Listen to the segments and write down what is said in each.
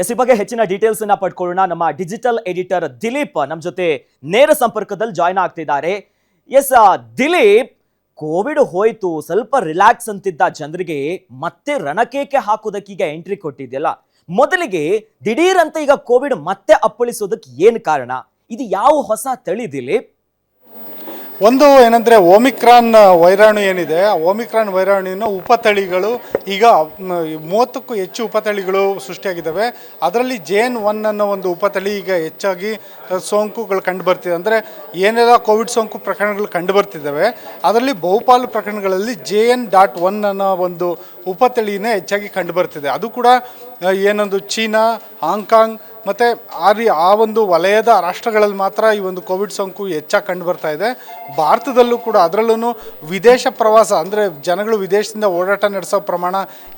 S, ಈ ಬಗ್ಗೆ ಹೆಚ್ಚಿನ ಡೀಟೇಲ್ಸ್ ಅನ್ನ ಪಡ್ಕೊಳ್ಳೋಣ. ನಮ್ಮ ಡಿಜಿಟಲ್ ಎಡಿಟರ್ ದಿಲೀಪ್ ನಮ್ಮ ಜೊತೆ ನೇರ ಸಂಪರ್ಕದಲ್ಲಿ ಜಾಯ್ನ್ ಆಗ್ತಿದ್ದಾರೆ. ಎಸ್ ದಿಲೀಪ್ ಕೋವಿಡ್ ಹೋಯ್ತು, ಸ್ವಲ್ಪ ರಿಲ್ಯಾಕ್ಸ್ ಅಂತಿದ್ದ ಜನರಿಗೆ ಮತ್ತೆ ರಣಕೇಕೆ ಹಾಕೋದಕ್ಕೀಗ ಎಂಟ್ರಿ ಕೊಟ್ಟಿದೆಯಲ್ಲ. ಮೊದಲಿಗೆ ದಿಢೀರ್ ಅಂತ ಈಗ ಕೋವಿಡ್ ಮತ್ತೆ ಅಪ್ಪಳಿಸೋದಕ್ಕೆ ಏನು ಕಾರಣ? ಇದು ಯಾವ ಹೊಸ ತಳಿ ದಿಲೀಪ್? ಒಂದು ಏನಂದರೆ ಓಮಿಕ್ರಾನ್ ವೈರಾಣು ಏನಿದೆ, ಆ ಓಮಿಕ್ರಾನ್ ವೈರಾಣುವಿನ ಉಪತಳಿಗಳು ಈಗ ಮೂವತ್ತಕ್ಕೂ ಹೆಚ್ಚು ಉಪತಳಿಗಳು ಸೃಷ್ಟಿಯಾಗಿದ್ದಾವೆ. ಅದರಲ್ಲಿ ಜೆ ಎನ್ ಒನ್ ಅನ್ನೋ ಒಂದು ಉಪತಳಿ ಈಗ ಹೆಚ್ಚಾಗಿ ಸೋಂಕುಗಳು ಕಂಡು ಬರ್ತಿದೆ ಅಂದರೆ ಏನೆಲ್ಲ ಕೋವಿಡ್ ಸೋಂಕು ಪ್ರಕರಣಗಳು ಕಂಡು ಬರ್ತಿದ್ದಾವೆ ಅದರಲ್ಲಿ ಬಹುಪಾಲು ಪ್ರಕರಣಗಳಲ್ಲಿ ಜೆ ಎನ್ ಡಾಟ್ ಒನ್ ಅನ್ನೋ ಒಂದು ಉಪತಳಿನೇ ಹೆಚ್ಚಾಗಿ ಕಂಡು ಬರ್ತಿದೆ ಅದು ಕೂಡ ಏನೊಂದು ಚೀನಾ, ಹಾಂಗ್ಕಾಂಗ್ ಮತ್ತು ಆ ರೀ, ಆ ಒಂದು ವಲಯದ ರಾಷ್ಟ್ರಗಳಲ್ಲಿ ಮಾತ್ರ ಈ ಒಂದು ಕೋವಿಡ್ ಸೋಂಕು ಹೆಚ್ಚಾಗಿ ಕಂಡು ಬರ್ತಾ ಇದೆ. ಭಾರತದಲ್ಲೂ ಕೂಡ ಅದರಲ್ಲೂ ವಿದೇಶ ಪ್ರವಾಸ, ಅಂದರೆ ಜನಗಳು ವಿದೇಶದಿಂದ ಓಡಾಟ ನಡೆಸೋ ಪ್ರಮಾಣ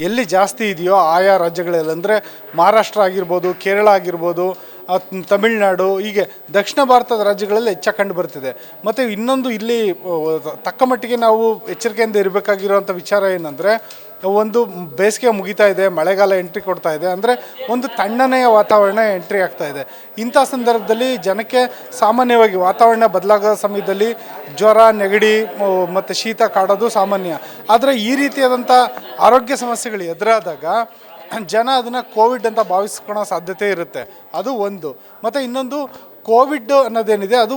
ಎಲ್ಲಿ ಜಾಸ್ತಿ ಇದೆಯೋ ಆಯಾ ರಾಜ್ಯಗಳಲ್ಲಿ, ಅಂದರೆ ಮಹಾರಾಷ್ಟ್ರ ಆಗಿರ್ಬೋದು, ಕೇರಳ ಆಗಿರ್ಬೋದು ತಮಿಳುನಾಡು, ಹೀಗೆ ದಕ್ಷಿಣ ಭಾರತದ ರಾಜ್ಯಗಳಲ್ಲಿ ಹೆಚ್ಚಾಗಿ ಕಂಡು ಬರ್ತಿದೆ ಮತ್ತು ಇನ್ನೊಂದು ಇಲ್ಲಿ ತಕ್ಕ ಮಟ್ಟಿಗೆ ನಾವು ಎಚ್ಚರಿಕೆಯಿಂದ ಇರಬೇಕಾಗಿರುವಂಥ ವಿಚಾರ ಏನಂದರೆ ಒಂದು ಬೇಸಿಗೆ ಮುಗಿತಾ ಇದೆ, ಮಳೆಗಾಲ ಎಂಟ್ರಿ ಕೊಡ್ತಾ ಇದೆ. ಅಂದರೆ ಒಂದು ತಣ್ಣನೆಯ ವಾತಾವರಣ ಎಂಟ್ರಿ ಆಗ್ತಾ ಇದೆ. ಇಂಥ ಸಂದರ್ಭದಲ್ಲಿ ಜನಕ್ಕೆ ಸಾಮಾನ್ಯವಾಗಿ ವಾತಾವರಣ ಬದಲಾಗೋ ಸಮಯದಲ್ಲಿ ಜ್ವರ, ನೆಗಡಿ ಮತ್ತು ಶೀತ ಕಾಡೋದು ಸಾಮಾನ್ಯ. ಆದರೆ ಈ ರೀತಿಯಾದಂಥ ಆರೋಗ್ಯ ಸಮಸ್ಯೆಗಳು ಎದುರಾದಾಗ ಜನ ಅದನ್ನು ಕೋವಿಡ್ ಅಂತ ಭಾವಿಸ್ಕೊಳ್ಳೋ ಸಾಧ್ಯತೆ ಇರುತ್ತೆ. ಅದು ಒಂದು. ಮತ್ತು ಇನ್ನೊಂದು, ಕೋವಿಡ್ ಅನ್ನೋದೇನಿದೆ, ಅದು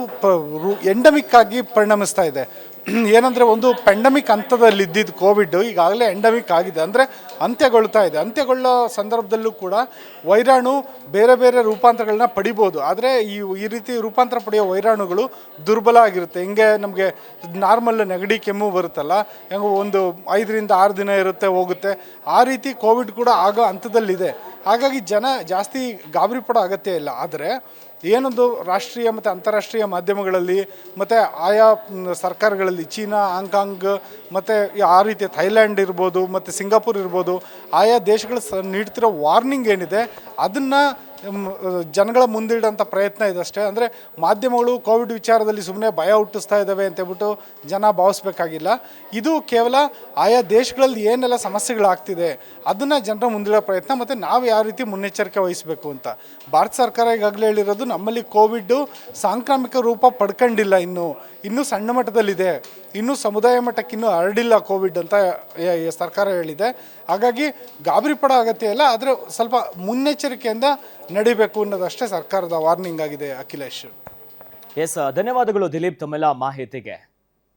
ಎಂಡಮಿಕ್ ಆಗಿ ಪರಿಣಮಿಸ್ತಾ ಇದೆ. ಏನಂದರೆ ಒಂದು ಪೆಂಡಮಿಕ್ ಹಂತದಲ್ಲಿ ಇದ್ದಿದ್ದು ಕೋವಿಡ್ ಈಗಾಗಲೇ ಎಂಡಮಿಕ್ ಆಗಿದೆ. ಅಂದರೆ ಅಂತ್ಯಗೊಳ್ತಾ ಇದೆ. ಅಂತ್ಯಗೊಳ್ಳೋ ಸಂದರ್ಭದಲ್ಲೂ ಕೂಡ ವೈರಾಣು ಬೇರೆ ಬೇರೆ ರೂಪಾಂತರಗಳನ್ನ ಪಡಿಬೋದು. ಆದರೆ ಈ ಈ ರೀತಿ ರೂಪಾಂತರ ಪಡೆಯೋ ವೈರಾಣುಗಳು ದುರ್ಬಲ ಆಗಿರುತ್ತೆ. ಹಿಂಗೆ ನಮಗೆ ನಾರ್ಮಲ್ ನೆಗಡಿ, ಕೆಮ್ಮು ಬರುತ್ತಲ್ಲ, ಹೆಂಗೆ ಒಂದು ಐದರಿಂದ ಆರು ದಿನ ಇರುತ್ತೆ, ಹೋಗುತ್ತೆ. ಆ ರೀತಿ ಕೋವಿಡ್ ಕೂಡ ಆಗೋ ಹಂತದಲ್ಲಿದೆ. ಹಾಗಾಗಿ ಜನ ಜಾಸ್ತಿ ಗಾಬರಿ ಪಡೋ ಅಗತ್ಯ ಇಲ್ಲ. ಆದರೆ ಏನೊಂದು ರಾಷ್ಟ್ರೀಯ ಮತ್ತು ಅಂತಾರಾಷ್ಟ್ರೀಯ ಮಾಧ್ಯಮಗಳಲ್ಲಿ ಮತ್ತು ಆಯಾ ಸರ್ಕಾರಗಳಲ್ಲಿ ಚೀನಾ, ಹಾಂಗ್ಕಾಂಗ್ ಮತ್ತು ಆ ರೀತಿಯ ಥೈಲ್ಯಾಂಡ್ ಇರ್ಬೋದು ಮತ್ತು ಸಿಂಗಾಪುರ್ ಇರ್ಬೋದು ಆಯಾ ದೇಶಗಳು ಸ ನೀಡ್ತಿರೋ ವಾರ್ನಿಂಗ್ ಏನಿದೆ, ಅದನ್ನು ಜನಗಳ ಮುಂದಿಡೋಂಥ ಪ್ರಯತ್ನ ಇದೆ ಅಷ್ಟೇ. ಅಂದರೆ ಮಾಧ್ಯಮಗಳು ಕೋವಿಡ್ ವಿಚಾರದಲ್ಲಿ ಸುಮ್ಮನೆ ಭಯ ಹುಟ್ಟಿಸ್ತಾ ಇದ್ದಾವೆ ಅಂತೇಳ್ಬಿಟ್ಟು ಜನ ಭಾವಿಸ್ಬೇಕಾಗಿಲ್ಲ. ಇದು ಕೇವಲ ಆಯಾ ದೇಶಗಳಲ್ಲಿ ಏನೆಲ್ಲ ಸಮಸ್ಯೆಗಳಾಗ್ತಿದೆ ಅದನ್ನು ಜನರ ಮುಂದಿಡೋ ಪ್ರಯತ್ನ ಮತ್ತು ನಾವು ಯಾವ ರೀತಿ ಮುನ್ನೆಚ್ಚರಿಕೆ ವಹಿಸಬೇಕು ಅಂತ. ಭಾರತ ಸರ್ಕಾರ ಈಗಾಗಲೇ ಹೇಳಿರೋದು ನಮ್ಮಲ್ಲಿ ಕೋವಿಡ್ಡು ಸಾಂಕ್ರಾಮಿಕ ರೂಪ ಪಡ್ಕೊಂಡಿಲ್ಲ ಇನ್ನೂ. ಇನ್ನೂ ಸಣ್ಣ ಮಟ್ಟದಲ್ಲಿದೆ. ಇನ್ನೂ ಸಮುದಾಯ ಮಟ್ಟಕ್ಕೆ ಇನ್ನೂ ಹರಡಿಲ್ಲ ಕೋವಿಡ್ ಅಂತ ಸರ್ಕಾರ ಹೇಳಿದೆ. ಹಾಗಾಗಿ ಗಾಬರಿ ಪಡೋ ಅಗತ್ಯ ಇಲ್ಲ, ಆದರೆ ಸ್ವಲ್ಪ ಮುನ್ನೆಚ್ಚರಿಕೆಯಿಂದ ನಡಿಬೇಕು ಅನ್ನೋದಷ್ಟೇ ಸರ್ಕಾರದ ವಾರ್ನಿಂಗ್ ಆಗಿದೆ ಅಖಿಲೇಶ್. ಎಸ್ ಧನ್ಯವಾದಗಳು ದಿಲೀಪ್ ತಮ್ಮೆಲ್ಲ ಮಾಹಿತಿಗೆ.